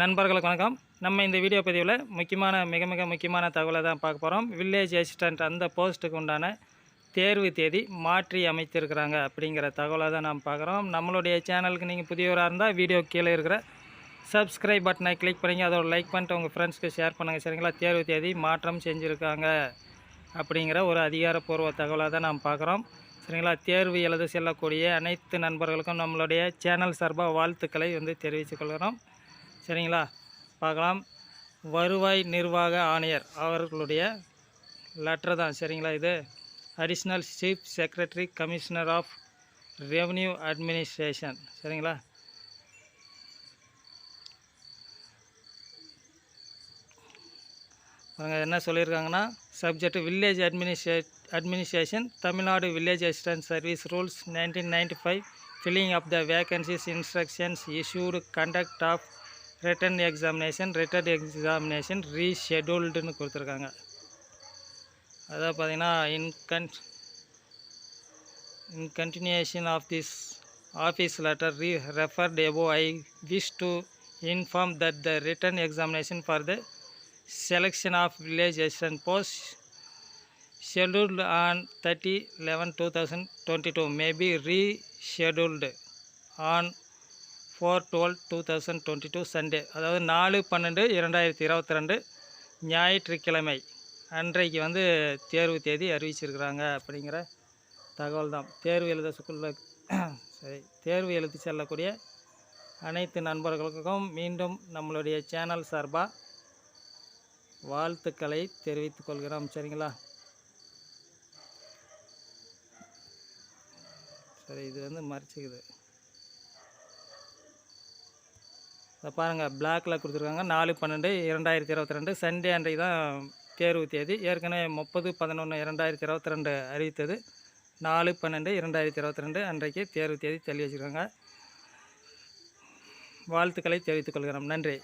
நண்பர்கள் வணக்கம் நம்ம இந்த வீடியோ பதிவில் முக்கியமான மிக மிக முக்கியமான தகவலை தான் பார்க்க போகிறோம் வில்லேஜ் அசிஸ்டண்ட் அந்த போஸ்ட்டுக்கு உண்டான தேர்வு தேதி மாற்றி அமைத்திருக்கிறாங்க அப்படிங்கிற தகவலை தான் நாம் பார்க்குறோம் நம்மளுடைய சேனலுக்கு நீங்கள் புதியவராக இருந்தால் வீடியோ கீழே இருக்கிற சப்ஸ்கிரைப் பட்டனை கிளிக் பண்ணி அதோட லைக் பண்ணிட்டு உங்கள் ஃப்ரெண்ட்ஸ்க்கு ஷேர் பண்ணுங்கள் சரிங்களா தேர்வு தேதி மாற்றம் செஞ்சுருக்காங்க அப்படிங்கிற ஒரு அதிகாரப்பூர்வ தகவலாக தான் நாம் பார்க்குறோம் சரிங்களா தேர்வு எழுத செல்லக்கூடிய அனைத்து நண்பர்களுக்கும் நம்மளுடைய சேனல் சார்பாக வாழ்த்துக்களை வந்து தெரிவித்துக்கொள்கிறோம் சரிங்களா பார்க்கலாம் வருவாய் நிர்வாக ஆணையர் அவர்களுடைய லெட்டர் தான் சரிங்களா இது additional chief secretary commissioner of revenue administration சரிங்களா அவங்க என்ன சொல்லியிருக்காங்கன்னா subject village administra administration Tamil Nadu village assistance service rules nineteen ninety five filling of the vacancies instructions issued conduct of return examination return examination ரீஷெடியூல்டுன்னு கொடுத்துருக்காங்க அதாவது பார்த்தீங்கன்னா இன்கன் in continuation of this office letter re referred above I wish to inform that the written examination for the selection of village assistant post scheduled on 30 11 2022 may be rescheduled on four twelve two thousand twenty two Sunday அதாவது நாலு பன்னெண்டு இரண்டாயிரத்தி இருபத்தி ரெண்டு ஞாயிற்றுக்கிழமை அன்றைக்கு வந்து தேர்வு தேதி அறிவிச்சிருக்கிறாங்க அப்படிங்கிற தகவல் தான் தேர்வு எழுத ஸ்கூலில் சரி தேர்வு எழுதி செல்லக்கூடிய அனைத்து நண்பர்களுக்கும் மீண்டும் நம்மளுடைய சேனல் சார்பாக வாழ்த்துக்களை தெரிவித்துக் கொள்கிறோம் சரிங்களா சரி இது வந்து மறைச்சிக்குது இதை பாருங்கள் பிளாக்கில் கொடுத்துருக்காங்க நாலு பன்னெண்டு இரண்டாயிரத்தி இருபத்தி ரெண்டு சண்டே அன்றைக்கு தான் தேர்வு தேதி ஏற்கனவே முப்பது பதினொன்று இரண்டாயிரத்தி இருபத்தி ரெண்டு அறிவித்தது நாலு பன்னெண்டு இரண்டாயிரத்தி இருபத்தி ரெண்டு அன்றைக்கு தேர்வு தேதி தள்ளி வச்சுருக்காங்க வாழ்த்துக்களை தெரிவித்துக்கொள்கிறோம் நன்றி